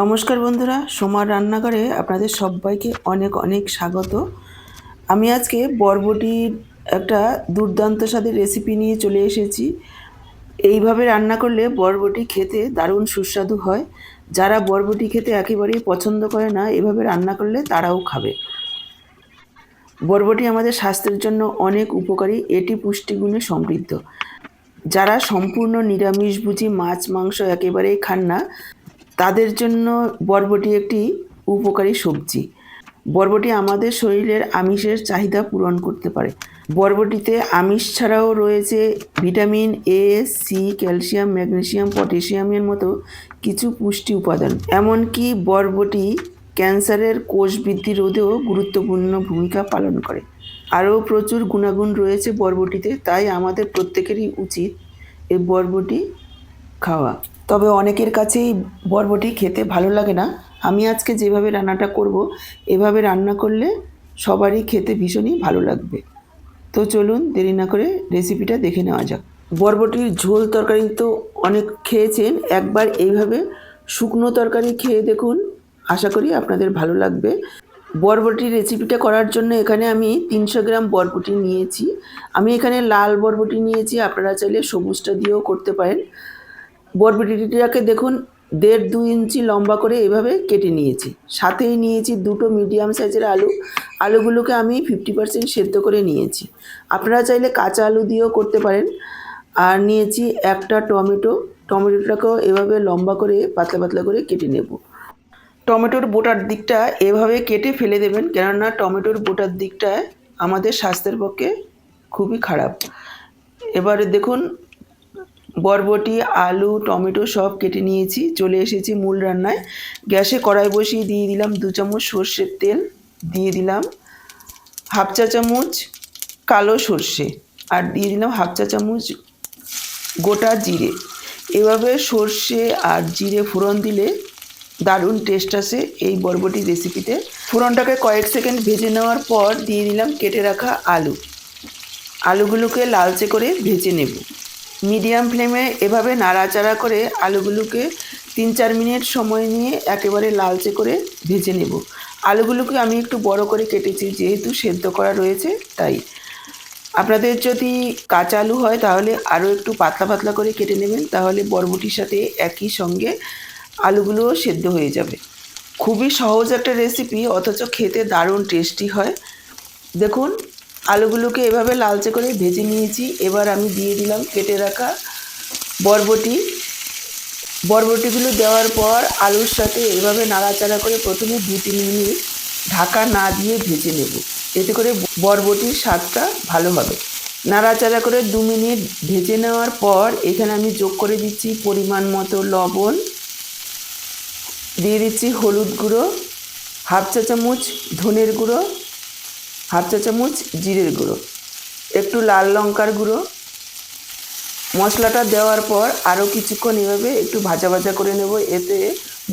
নমস্কার বন্ধুরা, সোমার রান্নাঘরে আপনাদের সবাইকে অনেক অনেক স্বাগত। আমি আজকে বরবটির একটা দুর্দান্ত স্বাদের রেসিপি নিয়ে চলে এসেছি। এইভাবে রান্না করলে বরবটি খেতে দারুণ সুস্বাদু হয়। যারা বরবটি খেতে একেবারেই পছন্দ করে না, এভাবে রান্না করলে তারাও খাবে। বরবটি আমাদের স্বাস্থ্যের জন্য অনেক উপকারী, এটি পুষ্টিগুণে সমৃদ্ধ। যারা সম্পূর্ণ নিরামিষভোজী মাছ, মাংস একেবারেই খান না তাদের জন্য বরবটি একটি উপকারী সবজি। বরবটি আমাদের শরীরের আমিষের চাহিদা পূরণ করতে পারে। বরবটিতে আমিষ ছাড়াও রয়েছে vitamin A C calcium, magnesium, পটাশিয়ামের মতো কিছু পুষ্টি উপাদান। এমনকি বরবটি ক্যান্সারের কোষ বৃদ্ধি রোধেও গুরুত্বপূর্ণ ভূমিকা পালন করে। আরও প্রচুর গুণাগুণ রয়েছে বরবটিতে, তাই আমাদের প্রত্যেকেরই উচিত এই বরবটি খাওয়া। তবে অনেকের কাছেই বরবটি খেতে ভালো লাগে না। আমি আজকে যেভাবে রান্নাটা করব, এভাবে রান্না করলে সবারই খেতে ভীষণই ভালো লাগবে। তো চলুন দেরি না করে রেসিপিটা দেখে নেওয়া যাক। বরবটির ঝোল তরকারি তো অনেক খেয়েছেন, একবার এইভাবে শুকনো তরকারি খেয়ে দেখুন, আশা করি আপনাদের ভালো লাগবে। বরবটির রেসিপিটা করার জন্য এখানে আমি তিনশো গ্রাম বরবটি নিয়েছি। আমি এখানে লাল বরবটি নিয়েছি, আপনারা চাইলে সবুজটা দিয়েও করতে পারেন। বরবটিটাকে দেখুন, দেড় দু ইঞ্চি লম্বা করে এভাবে কেটে নিয়েছি। সাথেই নিয়েছি দুটো মিডিয়াম সাইজের আলু। আলুগুলোকে আমি ফিফটি পার্সেন্ট সেদ্ধ করে নিয়েছি। আপনারা চাইলে কাঁচা আলু দিয়েও করতে পারেন। আর নিয়েছি একটা টমেটো। টমেটোটাকেও এভাবে লম্বা করে, পাতলা পাতলা করে কেটে নেব। টমেটোর বোটার দিকটা এভাবে কেটে ফেলে দেবেন, কেননা টমেটোর বোটার দিকটা আমাদের স্বাস্থ্যের পক্ষে খুবই খারাপ। এবারে দেখুন বরবটি, আলু, টমেটো সব কেটে নিয়েছি। চলে এসেছি মূল রান্নায়। গ্যাসে কড়াই বসিয়ে দিয়ে দিলাম দু চামচ সর্ষের তেল। দিয়ে দিলাম হাফ চা চামচ কালো সর্ষে আর দিয়ে দিলাম হাফ চা চামচ গোটা জিরে। এভাবে সর্ষে আর জিরে ফোড়ন দিলে দারুণ টেস্ট আসে এই বরবটি রেসিপিতে ফোড়নটাকে কয়েক সেকেন্ড ভেজে নেওয়ার পর দিয়ে দিলাম কেটে রাখা আলু। আলুগুলোকে লালচে করে ভেজে নেব। মিডিয়াম ফ্লেমে এভাবে নাড়াচাড়া করে আলুগুলোকে তিন চার মিনিট সময় নিয়ে একেবারে লালচে করে ভেজে নেব। আলুগুলোকে আমি একটু বড় করে কেটেছি, যেহেতু সেদ্ধ করা রয়েছে, তাই। আপনাদের যদি কাঁচা আলু হয়, তাহলে আরও একটু পাতলা পাতলা করে কেটে নেবেন, তাহলে বরবটির সাথে একই সঙ্গে আলুগুলোও সেদ্ধ হয়ে যাবে। খুবই সহজ একটা রেসিপি, অথচ খেতে দারুণ টেস্টি হয়। দেখুন আলুগুলোকে এভাবে লালচে করে ভেজে নিয়েছি। এবার আমি দিয়ে দিলাম কেটে রাখা বরবটি। বরবটিগুলো দেওয়ার পর আলুর সাথে এভাবে নাড়াচাড়া করে প্রথমে দু তিন মিনিট ঢাকা না দিয়ে ভেজে নেব। এতে করে বরবটির স্বাদটা ভালো হবে। নাড়াচাড়া করে দু মিনিট ভেজে নেওয়ার পর এখানে আমি যোগ করে দিচ্ছি পরিমাণ মতো লবণ। দিয়ে দিচ্ছি হলুদ গুঁড়ো, হাফ চা চামচ ধনের গুঁড়ো হাফ চা চামচ জিরের গুঁড়ো, একটু লাল লঙ্কার গুঁড়ো। মশলাটা দেওয়ার পর আরও কিছুক্ষণ এভাবে একটু ভাজা ভাজা করে নেব, এতে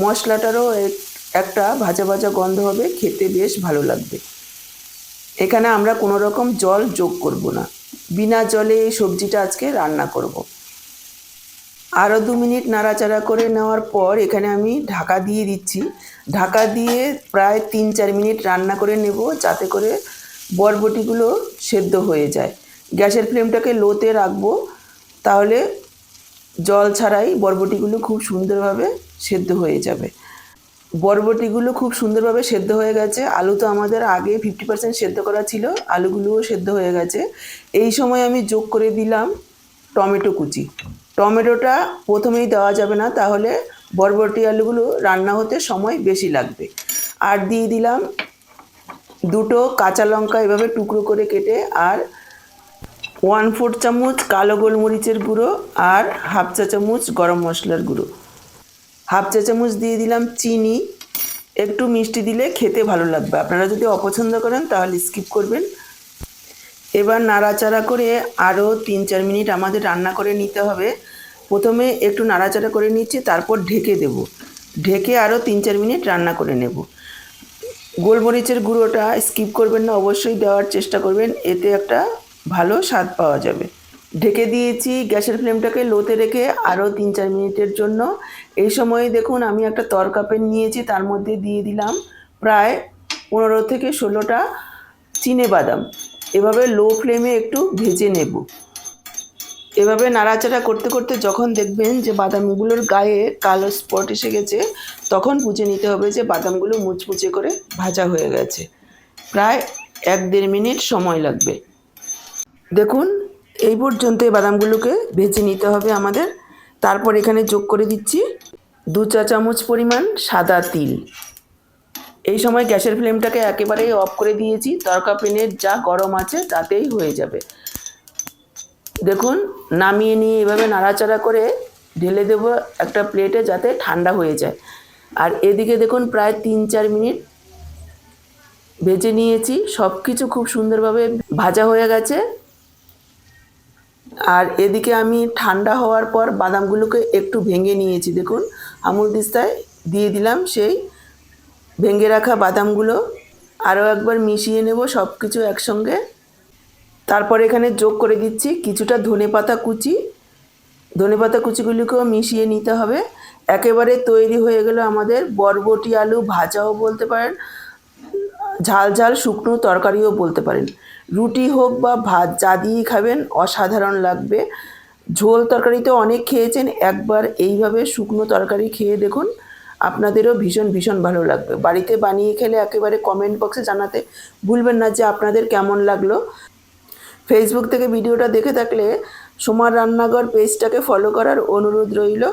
মশলাটারও একটা ভাজা ভাজা গন্ধ হবে, খেতে বেশ ভালো লাগবে। এখানে আমরা কোনো রকম জল যোগ করব না, বিনা জলে এই সবজিটা আজকে রান্না করব। আরও দু মিনিট নাড়াচাড়া করে নেওয়ার পর এখানে আমি ঢাকা দিয়ে দিচ্ছি। ঢাকা দিয়ে প্রায় তিন চার মিনিট রান্না করে নেব, যাতে করে বরবটিগুলো সেদ্ধ হয়ে যায়। গ্যাসের ফ্লেমটাকে লোতে রাখব, তাহলে জল ছাড়াই বরবটিগুলো খুব সুন্দরভাবে সেদ্ধ হয়ে যাবে। বরবটিগুলো খুব সুন্দরভাবে সেদ্ধ হয়ে গেছে। আলু তো আমাদের আগে ফিফটি পার্সেন্ট সেদ্ধ করা ছিল, আলুগুলোও সেদ্ধ হয়ে গেছে। এই সময় আমি যোগ করে দিলাম টমেটো কুচি। টমেটোটা প্রথমেই দেওয়া যাবে না, তাহলে বরবটি আলুগুলো রান্না হতে সময় বেশি লাগবে। আর দিয়ে দিলাম দুটো কাঁচা লঙ্কা এভাবে টুকরো করে কেটে আর ওয়ান ফোর চামচ কালো গোলমরিচের গুঁড়ো আর হাফ চা চামচ গরম মশলার গুঁড়ো। হাফ চা চামচ দিয়ে দিলাম চিনি। একটু মিষ্টি দিলে খেতে ভালো লাগবে। আপনারা যদি অপছন্দ করেন তাহলে স্কিপ করবেন। এবার নাড়াচাড়া করে আরও তিন চার মিনিট আমাদের রান্না করে নিতে হবে। প্রথমে একটু নাড়াচাড়া করে নিচ্ছি, তারপর ঢেকে দেব। ঢেকে আরও তিন চার মিনিট রান্না করে নেব। গোলমরিচের গুঁড়োটা স্কিপ করবেন না, অবশ্যই দেওয়ার চেষ্টা করবেন, এতে একটা ভালো স্বাদ পাওয়া যাবে। ঢেকে দিয়েছি গ্যাসের ফ্লেমটাকে লোতে রেখে আরও তিন চার মিনিটের জন্য। এই সময় দেখুন, আমি একটা তরকা পেন নিয়েছি, তার মধ্যে দিয়ে দিলাম প্রায় পনেরো থেকে ষোলোটা চিনে বাদাম। এভাবে লো ফ্লেমে একটু ভেজে নেব। এভাবে নাড়াচাড়া করতে করতে যখন দেখবেন যে বাদামগুলোর গায়ে কালো স্পট এসে গেছে, তখন বুঝে নিতে হবে যে বাদামগুলো মুচমুচে করে ভাজা হয়ে গেছে। প্রায় এক দেড় মিনিট সময় লাগবে। দেখুন, এই পর্যন্ত এই বাদামগুলোকে ভেজে নিতে হবে আমাদের। তারপর এখানে যোগ করে দিচ্ছি দু চা চামচ পরিমাণ সাদা তিল। এই সময় গ্যাসের ফ্লেমটাকে একেবারেই অফ করে দিয়েছি। তরকা পেনের যা গরম আছে তাতেই হয়ে যাবে। দেখুন, নামিয়ে নিয়ে এভাবে নাড়াচাড়া করে ঢেলে দেবো একটা প্লেটে যাতে ঠান্ডা হয়ে যায়। আর এদিকে দেখুন, প্রায় তিন চার মিনিট ভেজে নিয়েছি। সব কিছু খুব সুন্দরভাবে ভাজা হয়ে গেছে। আর এদিকে আমি ঠান্ডা হওয়ার পর বাদামগুলোকে একটু ভেঙে নিয়েছি। দেখুন, আমুল দিস্তায় দিয়ে দিলাম সেই ভেঙে রাখা বাদামগুলো। আরও একবার মিশিয়ে নেব সব কিছু একসঙ্গে। তারপর এখানে যোগ করে দিচ্ছি কিছুটা ধনেপাতা কুচি। ধনেপাতা কুচিগুলিকেও মিশিয়ে নিতে হবে। একেবারে তৈরি হয়ে গেল আমাদের বরবটি আলু ভাজাও বলতে পারেন, ঝাল ঝাল শুকনো তরকারিও বলতে পারেন। রুটি হোক বা ভাত, যা দিয়েই খাবেন, অসাধারণ লাগবে। ঝোল তরকারি তো অনেক খেয়েছেন, একবার এইভাবে শুকনো তরকারি খেয়ে দেখুন, আপনাদেরও ভীষণ ভীষণ ভালো লাগবে। বাড়িতে বানিয়ে খেলে একেবারে কমেন্ট বক্সে জানাতে ভুলবেন না যে আপনাদের কেমন লাগল। ফেসবুক থেকে ভিডিওটা দেখে থাকলে সোমার রান্নাঘর পেজটাকে ফলো করার অনুরোধ রইল।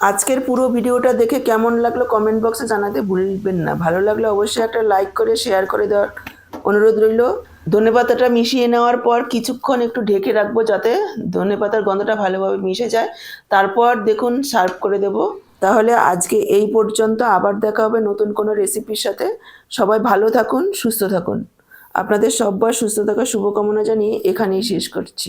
আজকের পুরো ভিডিওটা দেখে কেমন লাগল কমেন্ট বক্সে জানাতে ভুলবেন না। ভালো লাগলে অবশ্যই একটা লাইক করে শেয়ার করে দেওয়ার অনুরোধ রইল। ধনেপাতাটা মিশিয়ে নেওয়ার পর কিছুক্ষণ একটু ঢেকে রাখব যাতে ধনেপাতার গন্ধটা ভালোভাবে মিশে যায়। তারপর দেখুন সার্ভ করে দেব। তাহলে আজকে এই পর্যন্ত আবার দেখা হবে নতুন কোনো রেসিপির সাথে। সবাই ভালো থাকুন, সুস্থ থাকুন। আপনাদের সব্বার সুস্থ থাকার শুভকামনা জানিয়ে এখানেই শেষ করছি।